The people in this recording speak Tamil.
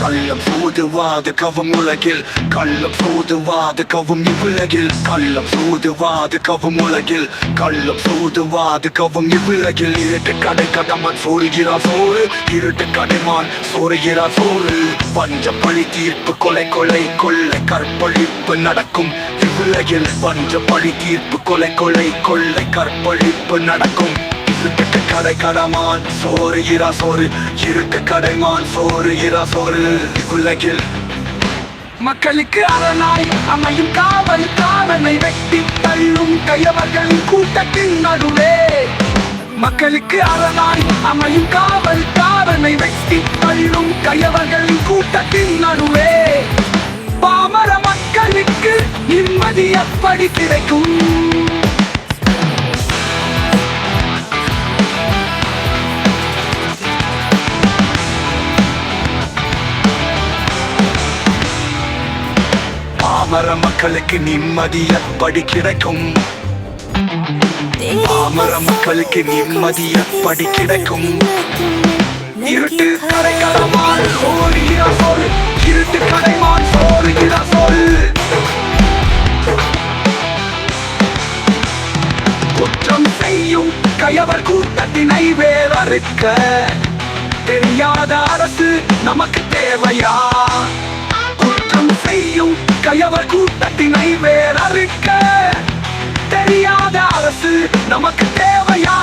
கள்ளம் சூதுவாது கவும் உலகில். கள்ளம் சூதுவாது கவும் இவ்வுலகில். கள்ளம் சூதுவாது கவும் உலகில். கள்ளம் சூதுவாது கவும் இவ்வுலகில். இருட்டு கடை கடமான் சோறுகிறார் சோறு. இருட்டு கடைமான் சோறுகிறார் சோறு. பஞ்ச பழி தீர்ப்பு கொலை கொலை கொள்ளை. கற்பழிப்பு நடக்கும் இவ்வுலகில். பஞ்ச பழி தீர்ப்பு கொலை கொலை கொள்ளை. கற்பழிப்பு நடக்கும் இருட்டு கடை கடமான் சோறு இரா சோறு. இருட்டு கடைமான் சோறு இரா சோறு. உலகில் மக்களுக்கு அரணாய் அமையும் காவல் காவலை வெட்டி தள்ளும் கையவர்கள் கூட்டத்தின் நடுவே. மக்களுக்கு அரணாய் அமையும் காவல் காவலை வெட்டி தள்ளும் கையவர்கள் கூட்டத்தின் நடுவே. பாமர மக்களுக்கு நிம்மதி எப்படி கிடைக்கும்? பாமர மக்களுக்கு நிம்மதி எப்படி கிடைக்கும். பாமர மக்களுக்கு நிம்மதி எப்படி கிடைக்கும். இருட்டு கடைகளமால் சோறுகிற சொல் இருட்டு கடைமால் சோறுகிற சொல் குற்றம் செய்யும் கயவர் கூட்டத்தினை வேறறுக்க. தெரியாத அரசு நமக்கு தேவையா? கையவர் கூட்டத்தினை வேறறுக்க தெரியாத அரசு நமக்கு தேவையா?